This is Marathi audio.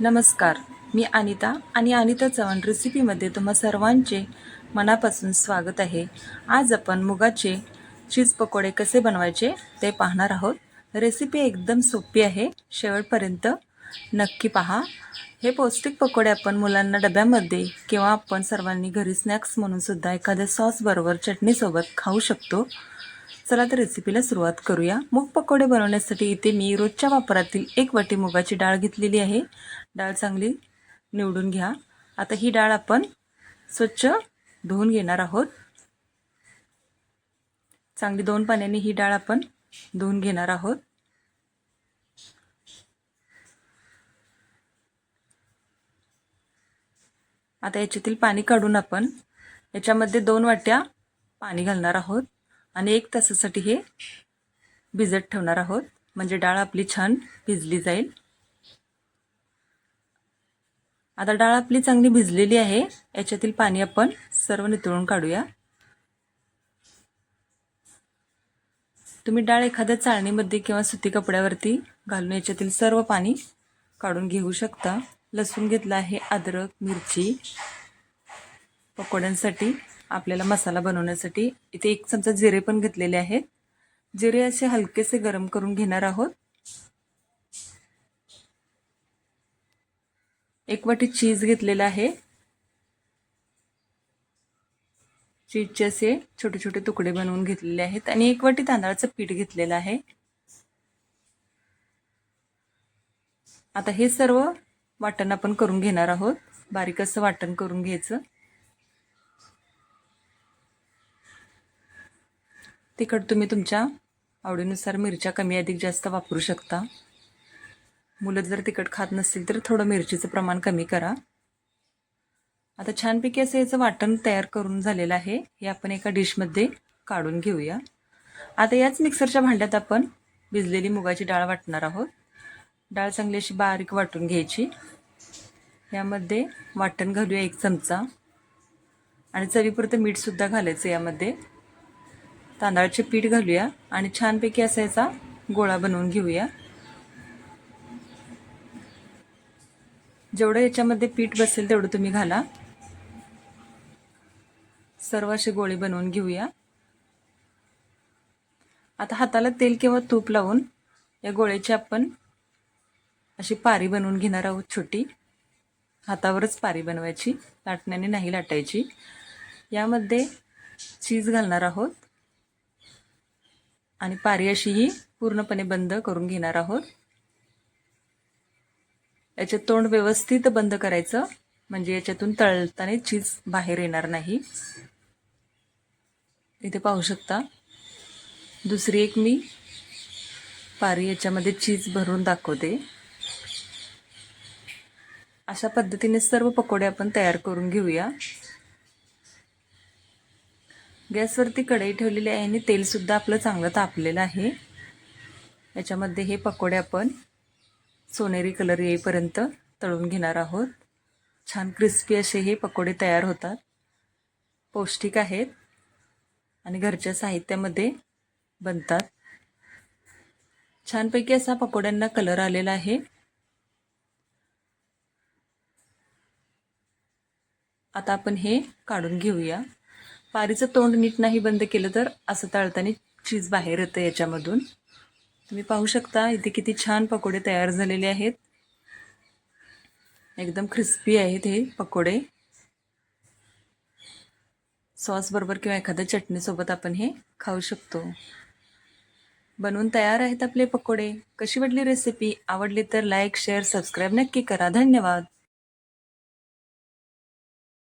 नमस्कार. मी अनिता आणि अनिता चव्हाण रेसिपीमध्ये तुम्हा सर्वांचे मनापासून स्वागत आहे. आज आपण मुगाचे चीज पकोडे कसे बनवायचे ते पाहणार आहोत. रेसिपी एकदम सोपी आहे. शेवटपर्यंत नक्की पहा. हे पौष्टिक पकोडे आपण मुलांना डब्यामध्ये किंवा आपण सर्वांनी घरी स्नॅक्स म्हणून सुद्धा एखाद्या सॉसबरोबर चटणीसोबत खाऊ शकतो. चला तर रेसिपीला सुरुवात करूया. मूग पकोडे बनवण्यासाठी इथे मी रोजच्या वापरातील एक वाटी मुगाची डाळ घेतलेली आहे. डाळ चांगली निवडून घ्या. आता ही डाळ आपण स्वच्छ धुवून घेणार आहोत. चांगली दोन पाण्याने ही डाळ आपण धुवून घेणार आहोत. आता याच्यातील पाणी काढून आपण याच्यामध्ये दोन वाट्या पाणी घालणार आहोत. आणि एक तासासाठी हे भिजत ठेवणार आहोत. म्हणजे डाळ आपली छान भिजली जाईल. आता डाळ आपली चांगली भिजलेली आहे. याच्यातील पाणी आपण सर्व नितळून काढूया. तुम्ही डाळ एखाद्या चाळणीमध्ये किंवा सुती कपड्यावरती घालून याच्यातील सर्व पाणी काढून घेऊ शकता. लसूण घेतला आहे अद्रक मिरची पकोड्यांसाठी. आपल्याला मसाला बनवण्यासाठी. इथे एक चमचा जिरे पण घेतलेले आहेत. जिरे असे हलकेसे गरम करून घेणार आहोत. एक वाटी चीज घेतलेला आहे. चीजचे असे छोटे छोटे तुकडे बनवून घेतलेले आहेत. आणि एक वाटी तांदळाचं पीठ घेतलेलं आहे. आता हे सर्व वाटण आपण करून घेणार आहोत. बारीक असं वाटण करून घ्यायचं. तिखट तुम्ही तुमच्या आवडीनुसार मिरच्या कमी अधिक जास्त वापरू शकता. मुलं जर तिखट खात नसतील तर थोडं मिरचीचं प्रमाण कमी करा. आता छानपैकी असं याचं वाटण तयार करून झालेलं आहे. हे आपण एका डिशमध्ये काढून घेऊया. आता याच मिक्सरच्या भांड्यात आपण भिजलेली मुगाची डाळ वाटणार आहोत. डाळ चांगली अशी बारीक वाटून घ्यायची. यामध्ये वाटण घालूया एक चमचा. आणि चवीपुरतं मीठसुद्धा घालायचं यामध्ये. तांदळाचे पीठ घालूया आणि छानपैकी असा याचा गोळा बनवून घेऊया. जेवढं याच्यामध्ये पीठ बसेल तेवढं तुम्ही घाला. सर्व असे गोळे बनवून घेऊया. आता हाताला तेल किंवा तूप लावून या गोळ्याची आपण अशी पारी बनवून घेणार आहोत छोटी. हातावरच पारी बनवायची लाटण्याने नाही लाटायची. यामध्ये चीज घालणार आहोत. आणि पारी अशी ही पूर्णपणे बंद करून घेणार आहोत. याचे तोंड व्यवस्थित बंद करायचं म्हणजे याच्यातून तळताना चीज बाहेर येणार नाही. इथे पाहू शकता. दुसरी एक मी पारी याच्यामध्ये चीज भरून दाखवते. अशा पद्धतीने सर्व पकोडे आपण तयार करून घेऊया. गॅसवरती कढई ठेवलेली आहे आणि तेलसुद्धा आपलं चांगलं तापलेलं आहे. याच्यामध्ये हे पकोडे आपण सोनेरी कलर येईपर्यंत तळून घेणार आहोत. छान क्रिस्पी असे हे पकोडे तयार होतात. पौष्टिक आहेत आणि घरच्या साहित्यामध्ये बनतात. छानपैकी असा पकोड्यांना कलर आलेला आहे. आता आपण हे काढून घेऊया. पारीचं तोंड नीट नाही बंद केलं तर असं तळताना चीज बाहेर येतं याच्यामधून. तुम्ही पाहू शकता इथे किती छान पकोडे तयार झालेले आहेत. एकदम क्रिस्पी आहेत हे पकोडे. सॉसबरोबर किंवा एखाद्या चटणीसोबत आपण हे खाऊ शकतो. बनवून तयार आहेत आपले पकोडे. कशी वाटली रेसिपी आवडली तर लाईक शेअर सबस्क्राईब नक्की करा. धन्यवाद.